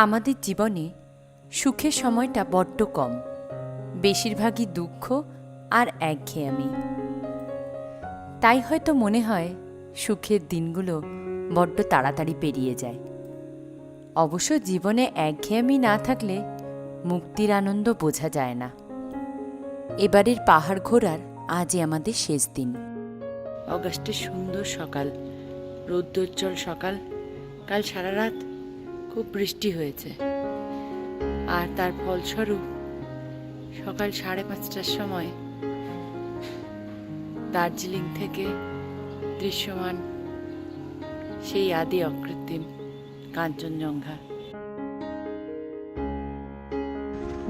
আমাদের জীবনে সুখের সময়টা বড্ড কম। বেশিরভাগই দুঃখ আর একঘেয়ামি। তাই হয়তো মনে হয় সুখের দিনগুলো বড্ড তাড়াতাড়ি পেরিয়ে যায়। অবশ্য জীবনে একঘেয়ামি না থাকলে মুক্তির আনন্দ বোঝা যায় না। এবারের পাহাড় ঘোরার আজই আমাদের শেষ দিন। অগাস্টের সুন্দর সকাল, রৌদ্রোজ্জ্বল সকাল, কাল সারা রাত খুব বৃষ্টি হয়েছে। আর তার ফলস্বরূপ সকাল সাড়ে পাঁচটার সময় দার্জিলিং থেকে দৃশ্যমান সেই আদি অকৃত্রিম কাঞ্চনজঙ্ঘা।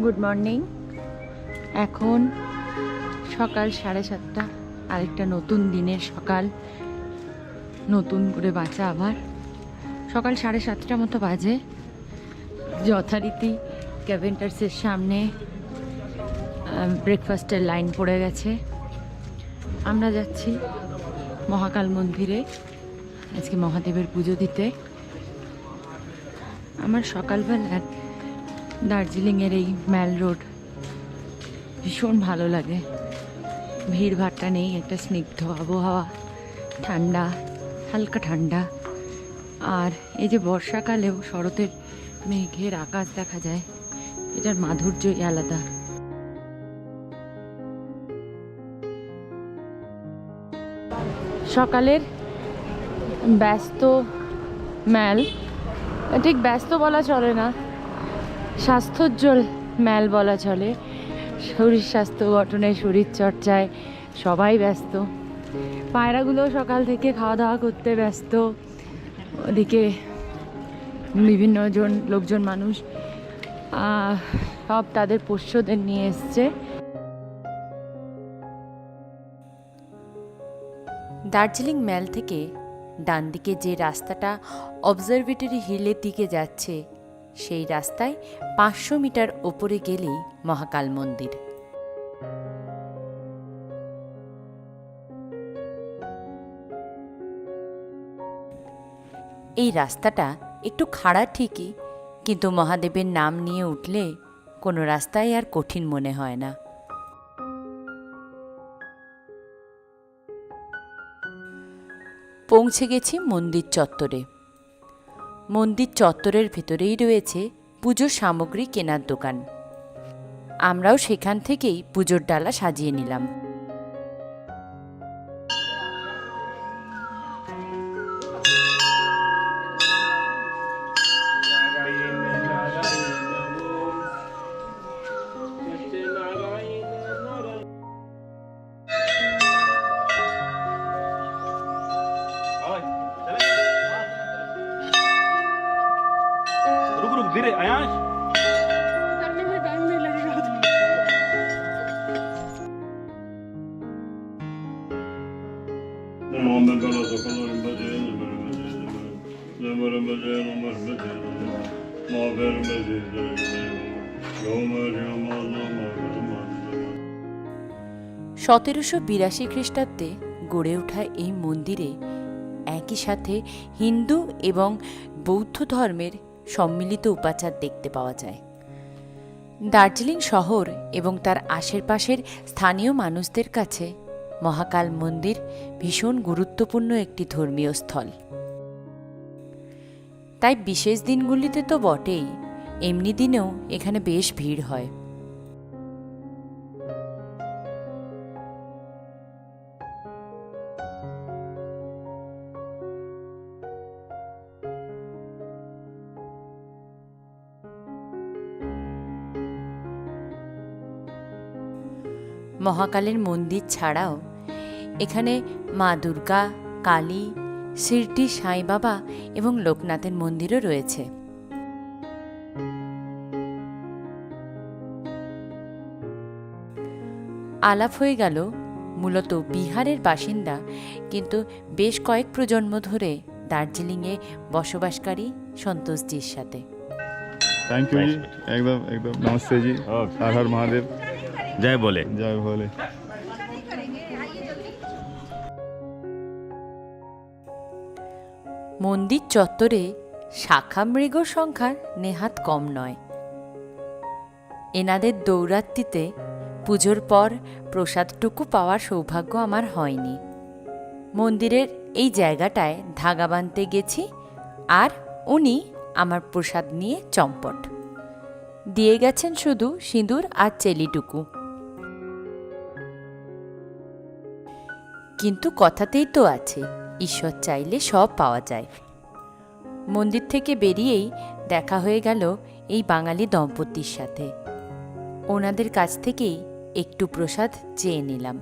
গুড মর্নিং এখন সকাল সাড়ে সাতটা, আরেকটা নতুন দিনের সকাল। নতুন করে বাঁচা আবার। সকাল সাড়ে সাতটা মতো বাজে। যথারীতি ক্যাভেন্টার্সের সামনে ব্রেকফাস্টের লাইন পড়ে গেছে। আমরা যাচ্ছি মহাকাল মন্দিরে, আজকে মহাদেবের পুজো দিতে। আমার সকালবেলার দার্জিলিংয়ের এই ম্যাল রোড ভীষণ ভালো লাগে। ভিড় নেই, একটা স্নিগ্ধ আবহাওয়া, ঠান্ডা, হালকা ঠান্ডা। আর এই যে বর্ষাকালেও শরতের মেঘের আকাশ দেখা যায়, এটার মাধুর্যই আলাদা। সকালের ব্যস্ত ম্যাল, ঠিক ব্যস্ত বলা চলে না, স্বাস্থ্যোজ্জ্বল ম্যাল বলা চলে। শরীর স্বাস্থ্য গঠনে, শরীর চর্চায় সবাই ব্যস্ত। পায়রাগুলো সকাল থেকে খাওয়া দাওয়া করতে ব্যস্ত। ওদিকে বিভিন্ন জন, লোকজন, মানুষ সব তাদের পোষ্যদের নিয়ে এসছে। দার্জিলিং ম্যাল থেকে ডান দিকে যে রাস্তাটা অবজারভেটরি হিলের দিকে যাচ্ছে, সেই রাস্তায় পাঁচশো মিটার ওপরে গেলেই মহাকাল মন্দির। এই রাস্তাটা একটু খাড়া ঠিকই, কিন্তু মহাদেবের নাম নিয়ে উঠলে কোনো রাস্তায় আর কঠিন মনে হয় না। পৌঁছে গেছি মন্দির চত্বরে। মন্দির চত্বরের ভেতরেই রয়েছে পুজোর সামগ্রী কেনার দোকান। আমরাও সেখান থেকেই পুজোর ডালা সাজিয়ে নিলাম। সতেরোশো বিরাশি খ্রিস্টাব্দে গড়ে ওঠা এই মন্দিরে একই সাথে হিন্দু এবং বৌদ্ধ ধর্মের সম্মিলিত উপাচার দেখতে পাওয়া যায়। দার্জিলিং শহর এবং তার আশেপাশের স্থানীয় মানুষদের কাছে মহাকাল মন্দির ভীষণ গুরুত্বপূর্ণ একটি ধর্মীয় স্থল। তাই বিশেষ দিনগুলিতে তো বটেই। এমনি দিনেও এখানে বেশ ভিড় হয়। মহাকালের মন্দির ছাড়াও এখানে মা দুর্গা, কালী সিরটি সাঁই বাবা এবং লোকনাথের মন্দিরও রয়েছে। আলাপ হয়ে গেল মূলত বিহারের বাসিন্দা কিন্তু বেশ কয়েক প্রজন্ম ধরে দার্জিলিংয়ে বসবাসকারী সন্তোষজির সাথে। থ্যাংক ইউ একদম একদম নমস্তে জি হর মহাদেব। জয় বলে। জয় বলে। মন্দির চত্বরে শাখা মৃগ সংখ্যা নেহাত কম নয়। এনাদের দৌরাত্মিতে পুজোর পর প্রসাদটুকু পাওয়ার সৌভাগ্য আমার হয়নি। মন্দিরের এই জায়গাটায় ধাগা বাঁধতে গেছি আর উনি আমার প্রসাদ নিয়ে চম্পট। দিয়ে গেছেন শুধু সিঁদুর আর চেলিটুকু। কিন্তু কথাতেই তো আছে ঈশ্বর চাইলে সব পাওয়া যায়। মন্দির থেকে বেরিয়েই দেখা হয়ে গেল এই বাঙালি দম্পতির সাথে। ওনাদের কাছ থেকেই একটু প্রসাদ চেয়ে নিলাম।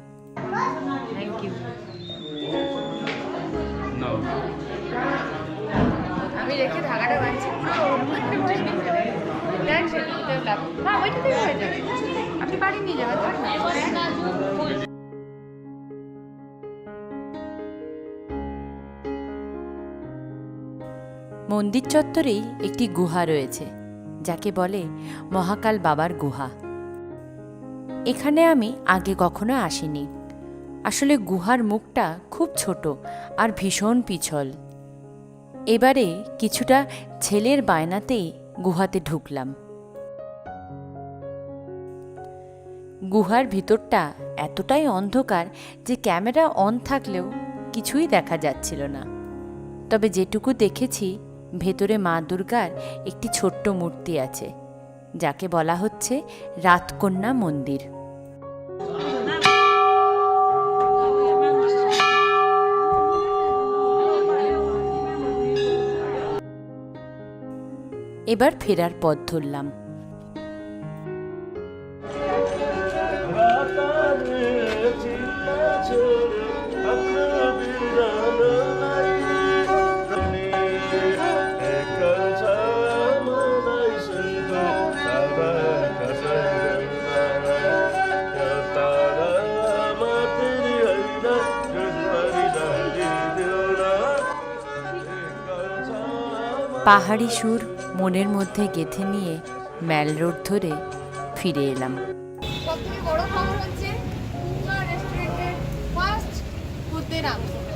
আমি রেখে আপনি বাড়ি নিয়ে যাবেন মন্দির চত্বরেই একটি গুহা রয়েছে, যাকে বলে মহাকাল বাবার গুহা। এখানে আমি আগে কখনো আসিনি। আসলে গুহার মুখটা খুব ছোট আর ভীষণ পিছল। এবারে কিছুটা ছেলের বায়নাতেই গুহাতে ঢুকলাম। গুহার ভিতরটা এতটাই অন্ধকার যে ক্যামেরা অন থাকলেও কিছুই দেখা যাচ্ছিল না। তবে যেটুকু দেখেছি ভেতরে মা দুর্গার একটি ছোট্ট মূর্তি আছে, যাকে বলা হচ্ছে রাতকন্যা মন্দির। এবার ফেরার পথ ধরলাম। পাহাড়ি সুর মনের মধ্যে গেঁথে নিয়ে ম্যাল রোড ধরে ফিরে এলাম। সবথেকে বড় খবর হচ্ছে রেস্টুরেন্টের ফার্স্ট বুদ্ধের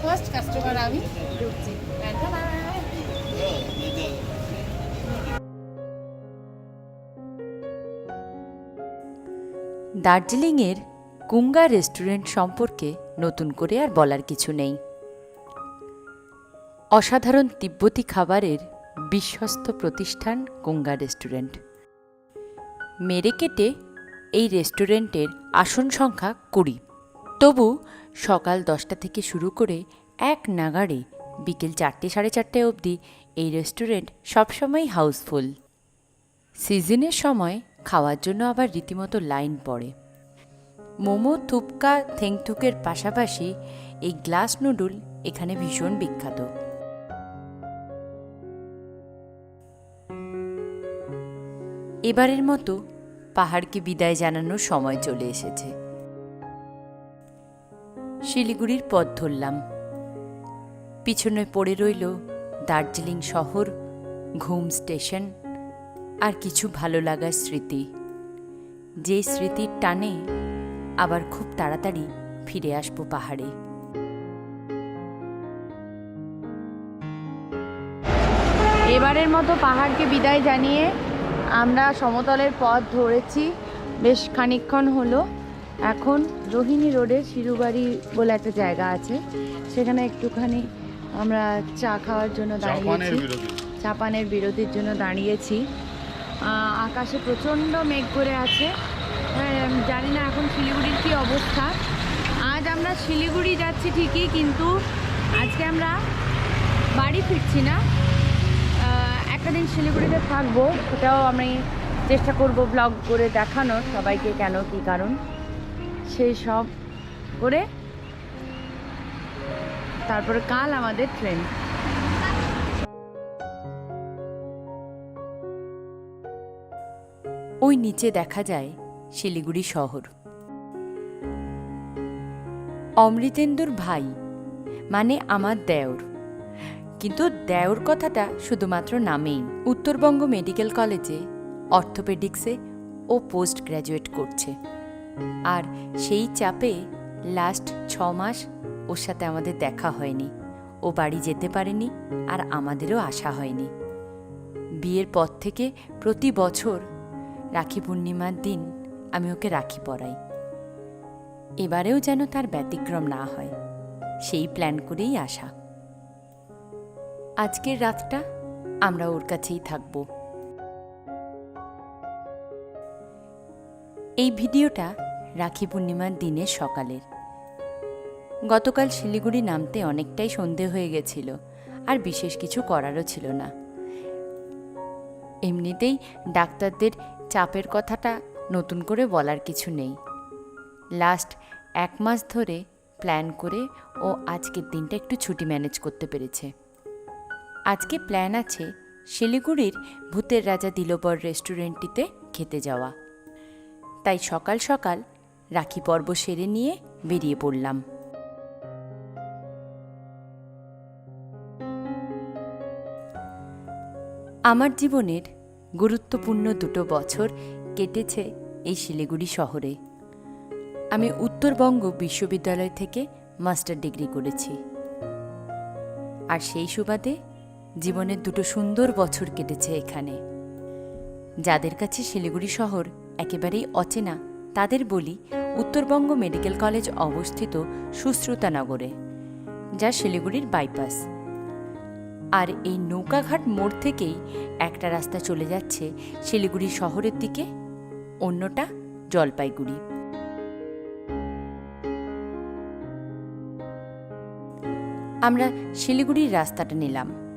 ফার্স্ট কাস্টমার আমি ঢুকছি। দার্জিলিংয়ের কুঙ্গা রেস্টুরেন্ট সম্পর্কে নতুন করে আর বলার কিছু নেই। অসাধারণ তিব্বতী খাবারের বিশ্বস্ত প্রতিষ্ঠান গঙ্গা রেস্টুরেন্ট। মেরে কেটে এই রেস্টুরেন্টের আসন সংখ্যা কুড়ি। তবু সকাল দশটা থেকে শুরু করে এক নাগাড়ে বিকেল চারটে, সাড়ে চারটে অবধি এই রেস্টুরেন্ট সবসময় হাউসফুল। সিজনের সময় খাওয়ার জন্য আবার রীতিমতো লাইন পড়ে। মোমো, থুপকা থেংথুকের পাশাপাশি এই গ্লাস নুডল এখানে ভীষণ বিখ্যাত। এবারের মতো পাহাড়কে বিদায় জানানোর সময় চলে এসেছে। শিলিগুড়ির পথ ধরলাম। পিছনে পড়ে রইল দার্জিলিং শহর, ঘুম স্টেশন আর কিছু ভালো লাগার স্মৃতি। যে স্মৃতির টানে আবার খুব তাড়াতাড়ি ফিরে আসব পাহাড়ে। এবারের মতো পাহাড়কে বিদায় জানিয়ে আমরা সমতলের পথ ধরেছি বেশ খানিকক্ষণ হলো। এখন রোহিণী রোডে শিরুবাড়ি বলে একটা জায়গা আছে। সেখানে একটুখানি আমরা চা খাওয়ার জন্য দাঁড়িয়েছি। চাপানের বিরতির জন্য দাঁড়িয়েছি। আকাশে প্রচণ্ড মেঘ করে আছে। হ্যাঁ, জানি না এখন শিলিগুড়ির কী অবস্থা। আজ আমরা শিলিগুড়ি যাচ্ছি ঠিকই কিন্তু আজকে আমরা বাড়ি ফিরছি না। একটা দিন শিলিগুড়িতে থাকব, সেটাও আমি চেষ্টা করব ব্লগ করে দেখানোর, সবাইকে কেন, কী কারণ, সেই সব করে। তারপরে কাল আমাদের ট্রেন ওই নিচে দেখা যায় শিলিগুড়ি শহর। অমৃতেন্দুর ভাই মানে আমার দেওর। কিন্তু দেওর কথাটা শুধুমাত্র নামেই। উত্তরবঙ্গ মেডিকেল কলেজে অর্থোপেডিক্সে ও পোস্ট গ্র্যাজুয়েট করছে। আর সেই চাপে লাস্ট ছ মাস ওর সাথে আমাদের দেখা হয়নি। ও বাড়ি যেতে পারেনি আর আমাদেরও আসা হয়নি। বিয়ের পর থেকে প্রতি বছর রাখি পূর্ণিমার দিন আমি ওকে রাখি পরাই। এবারেও যেন তার ব্যতিক্রম না হয়, সেই প্ল্যান করেই আসা। আজকের রাতটা আমরা ওর কাছেই থাকব। এই ভিডিওটা রাখি পূর্ণিমার দিনের সকালের। গতকাল শিলিগুড়ি নামতে অনেকটাই সন্ধে হয়ে গেছিল, আর বিশেষ কিছু করারও ছিল না। এমনিতেই ডাক্তারদের চাপের কথাটা নতুন করে বলার কিছু নেই। লাস্ট এক মাস ধরে প্ল্যান করে ও আজকের দিনটা একটু ছুটি ম্যানেজ করতে পেরেছে। আজকে প্ল্যান আছে শিলিগুড়ির ভূতের রাজা দিলবর রেস্টুরেন্টটিতে খেতে যাওয়া। তাই সকাল সকাল রাখি পর্ব সেরে নিয়ে বেরিয়ে পড়লাম। আমার জীবনের গুরুত্বপূর্ণ দুটো বছর কেটেছে এই শিলিগুড়ি শহরে। আমি উত্তরবঙ্গ বিশ্ববিদ্যালয় থেকে মাস্টার ডিগ্রি করেছি। আর সেই সুবাদে জীবনের দুটো সুন্দর বছর কেটেছে এখানে। যাদের কাছে শিলিগুড়ি শহর একেবারেই অচেনা, তাদের বলি উত্তরবঙ্গ মেডিকেল কলেজ অবস্থিত সুশ্রুতানগরে যা শিলিগুড়ির বাইপাস। আর এই নৌকাঘাট মোড় থেকেই একটা রাস্তা চলে যাচ্ছে শিলিগুড়ি শহরের দিকে, অন্যটা জলপাইগুড়ি। আমরা শিলিগুড়ির রাস্তাটা নিলাম।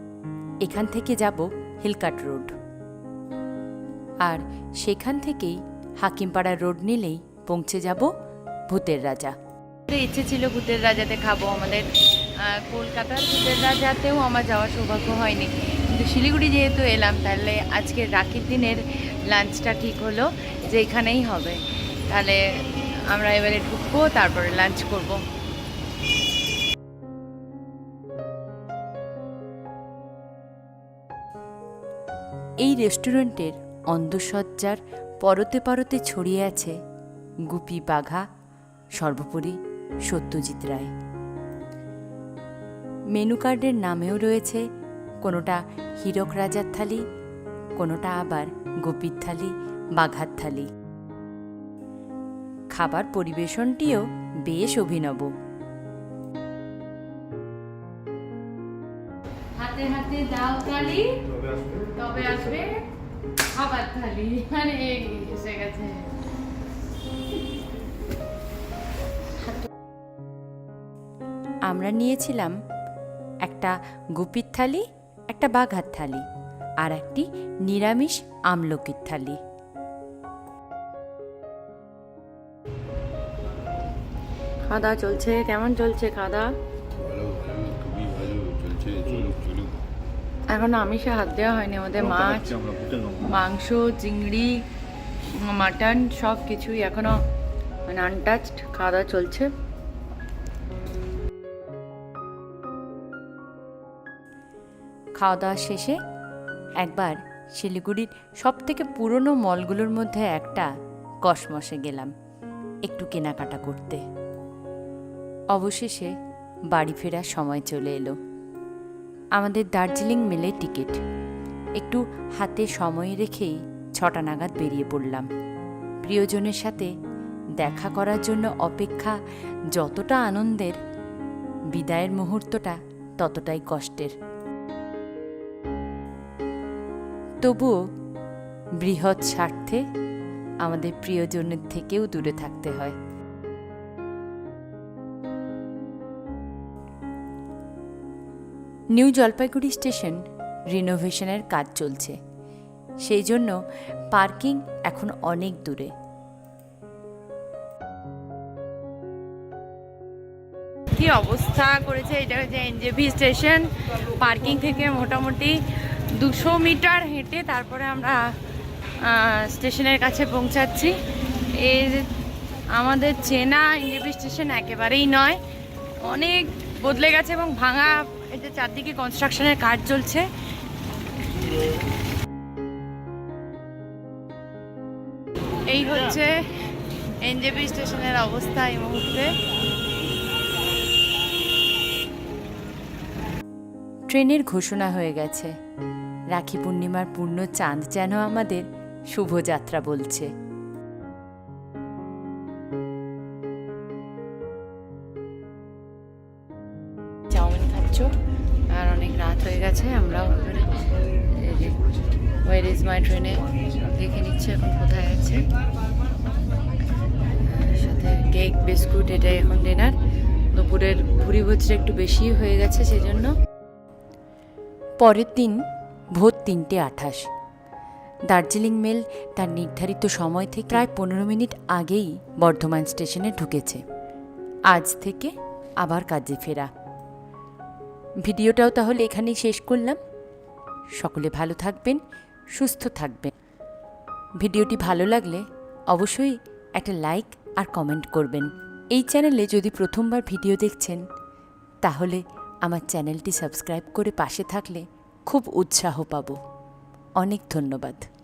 এখান থেকে যাব হিলকাট রোড। আর সেখান থেকেই হাকিমপাড়া রোড নিলেই পৌঁছে যাব ভূতের রাজা। ইচ্ছে ছিল ভূতের রাজাতে খাব আমাদের কলকাতার ভূতের রাজাতেও আমার যাওয়ার সৌভাগ্য হয়নি। কিন্তু শিলিগুড়ি যেহেতু এলাম, তাহলে আজকে রাখির দিনের লাঞ্চটা ঠিক হলো যে এখানেই হবে। তাহলে আমরা এবারে ঢুকবো, তারপরে লাঞ্চ করব। এই রেস্টুরেন্টের অন্দসজ্জার পরতে পরতে ছড়িয়ে আছে গুপি বাঘা সর্বোপরি সত্যজিৎ রায়। মেনু কার্ডের নামেও রয়েছে কোনোটা হীরক রাজার থালি কোনোটা আবার গোপীর থালি বাঘার থালি। খাবার পরিবেশনটিও বেশ অভিনব। হাতে হাতে দাও তালি তবে আসবে খাবার থালি। মানে এসে গেছে। আমরা নিয়েছিলাম একটা গুপির থালি একটা বাঘার থালি আর একটি নিরামিষ আমলকির থালি। খাওয়া চলছে। কেমন চলছে খাওয়া এখনও আমিষে হাত দেওয়া হয়নি আমাদের মাছ মাংস চিংড়ি মাটন সব কিছুই এখনও মানে আনটাচড খাওয়া দাওয়া চলছে। খাওয়া দাওয়া শেষে একবার শিলিগুড়ির সব থেকে পুরনো মলগুলোর মধ্যে একটা কসমসে গেলাম একটু কেনাকাটা করতে। অবশেষে বাড়ি ফেরার সময় চলে এলো। আমাদের দার্জিলিং মেলে টিকিট। একটু হাতে সময় রেখেই ছটা নাগাদ বেরিয়ে পড়লাম। প্রিয়জনের সাথে দেখা করার জন্য অপেক্ষা যতটা আনন্দের, বিদায়ের মুহূর্তটা ততটাই কষ্টের। তবুও বৃহৎ স্বার্থে আমাদের প্রিয়জনের থেকেও দূরে থাকতে হয়। নিউ জলপাইগুড়ি স্টেশন রিনোভেশনের কাজ চলছে। সেই জন্য পার্কিং এখন অনেক দূরে। কি অবস্থা করেছে এটা হচ্ছে এনজেপি স্টেশন? পার্কিং থেকে মোটামুটি দুশো মিটার হেঁটে তারপরে আমরা স্টেশনের কাছে পৌঁছাচ্ছি। এর আমাদের চেনা এনজেপি স্টেশন একেবারেই নয়। অনেক বদলে গেছে এবং ভাঙা এটা চারদিকে কনস্ট্রাকশনের কাজ চলছে। এই হচ্ছে এনজেপি স্টেশনের অবস্থা এই মুহূর্তে। ট্রেনের ঘোষণা হয়ে গেছে। রাখি পূর্ণিমার পূর্ণ চাঁদ যেন আমাদের শুভযাত্রা বলছে। ওয়ার ইজ মাই ট্রেনে দেখে নিচ্ছে এখন কোথায় আছে সাথে কেক বিস্কুট এটাই এখন ডিনার দুপুরের ভুড়ি ভোজটা একটু বেশি হয়ে গেছে সেই জন্য পরের দিন ভোর তিনটে আঠাশ। দার্জিলিং মেল তার নির্ধারিত সময় থেকে প্রায় পনেরো মিনিট আগেই বর্ধমান স্টেশনে ঢুকেছে। আজ থেকে আবার কাজে ফেরা। ভিডিওটাও তাহলে এখানেই শেষ করলাম। সকলে ভালো থাকবেন সুস্থ থাকবে ভিডিওটি ভালো লাগলে অবশ্যই একটা লাইক আর কমেন্ট করবেন। এই চ্যানেলে যদি প্রথমবার ভিডিও দেখছেন, তাহলে আমার চ্যানেলটি সাবস্ক্রাইব করে পাশে থাকলে খুব উৎসাহ পাব। অনেক ধন্যবাদ।